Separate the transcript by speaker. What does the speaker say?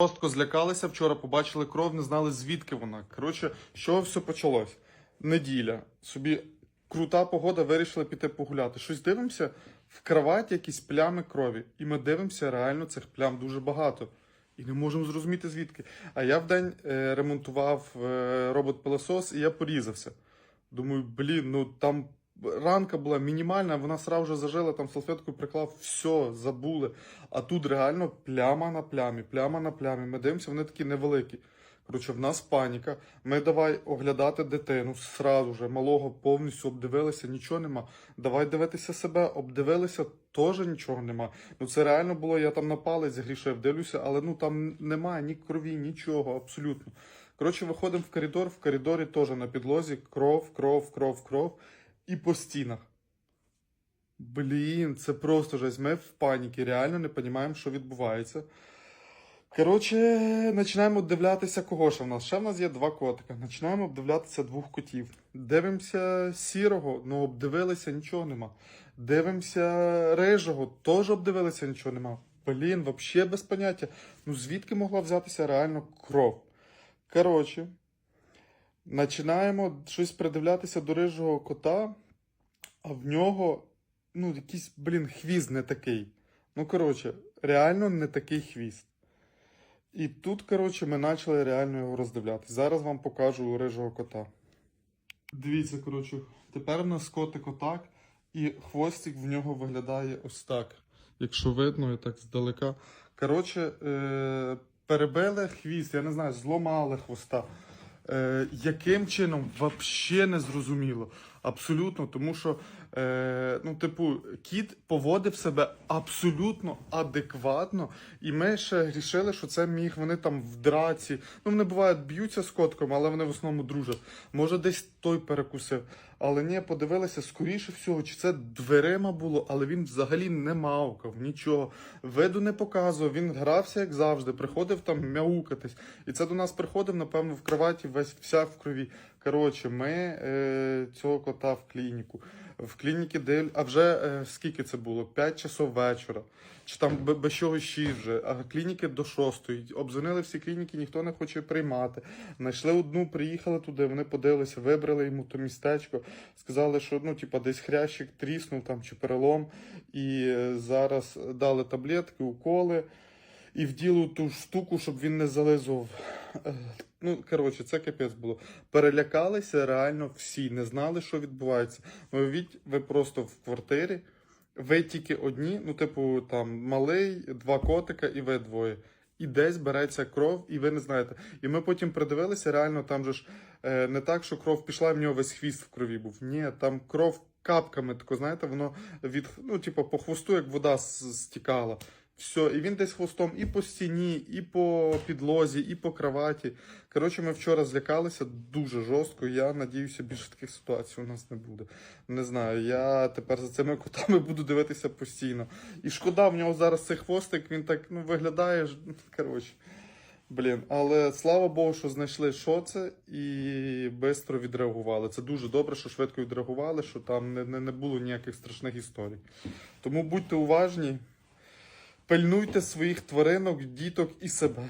Speaker 1: Жорстко злякалися вчора, побачили кров, не знали звідки вона. Коротше, чого все почалось? Неділя. Собі крута погода, вирішили піти погуляти. Щось дивимося, в кроваті якісь плями крові. І ми дивимося, реально цих плям дуже багато. І не можемо зрозуміти звідки. А я вдень е, ремонтував е, робот-пилосос і я порізався. Думаю, блін, ну там ранка була мінімальна, вона сразу вже зажила, там салфеткою приклав, все, забули. А тут реально пляма на плямі, пляма на плямі. Ми дивимося, вони такі невеликі. Коротше, в нас паніка. Ми давай оглядати дитину сразу же, малого повністю обдивилися, нічого нема. Давай дивитися себе, обдивилися, теж нічого нема. Ну це реально було, я там на палець грішив, дивлюся, але ну там немає ні крові, нічого, абсолютно. Коротше, виходимо в коридор, в коридорі теж на підлозі кров, кров, кров, кров і по стінах. Блін, це просто жесть. Ми в паніці, реально не розуміємо, що відбувається. Коротше, починаємо обдивлятися, кого ще в нас. Ще в нас є два котика. Починаємо обдивлятися двох котів. Дивимося сірого, ну обдивилися, нічого нема. Дивимося рижого, теж обдивилися, нічого нема. Блін, взагалі без поняття. Ну звідки могла взятися реально кров? Коротше, починаємо щось придивлятися до рижого кота, а в нього, ну, якийсь, блін, хвіст не такий. Ну, коротше, реально не такий хвіст. І тут, коротше, ми почали реально його роздивлятися. Зараз вам покажу рижого кота. Дивіться, коротше, тепер у нас котик отак, і хвостик в нього виглядає ось так. Якщо видно, і так здалека. Коротше, е- перебили хвіст, я не знаю, зломали хвоста. Е, яким чином взагалі не зрозуміло. Абсолютно, тому що, е, ну, типу, кіт поводив себе абсолютно адекватно, і ми ще рішили, що це міг вони там в драці. Ну, вони бувають б'ються з котком, але вони в основному дружать. Може, десь той перекусив. Але ні, подивилися, скоріше всього, чи це дверима було, але він взагалі не мавкав, нічого. Виду не показував, він грався, як завжди, приходив там мяукатись. І це до нас приходив, напевно, в кроваті весь вся в крові. Коротше, ми е, цього кота в клініку. В клініці див... А вже е, скільки це було? 5 часов вечора. Чи там без чого 6 вже, а клініки до 6. Обзвонили всі клініки, ніхто не хоче приймати. Знайшли одну, приїхали туди, вони подивилися, вибрали йому то містечко, сказали, що ну, типа, десь хрящик тріснув там чи перелом. І е, зараз дали таблетки, уколи. І вділу ту штуку, щоб він не зализував. Е, Ну, коротше, це капець було. Перелякалися реально всі, не знали, що відбувається. Ну, уявіть, ви просто в квартирі, ви тільки одні, ну, типу, там малий, два котика і ви двоє. І десь береться кров, і ви не знаєте. І ми потім придивилися, реально там же ж е, не так, що кров пішла, і в нього весь хвіст в крові був. Ні, там кров капками, тако, знаєте, воно від, ну, типу, по хвосту, як вода стікала. Все, і він десь хвостом і по стіні, і по підлозі, і по кроваті. Коротше, ми вчора злякалися дуже жорстко. Я надіюся, більше таких ситуацій у нас не буде. Не знаю, я тепер за цими котами буду дивитися постійно. І шкода, в нього зараз цей хвостик, він так ну, виглядає. Коротше. Блін, але слава Богу, що знайшли, що це, і швидко відреагували. Це дуже добре, що швидко відреагували, що там не, не, не було ніяких страшних історій. Тому будьте уважні, пильнуйте своїх тваринок, діток і себе.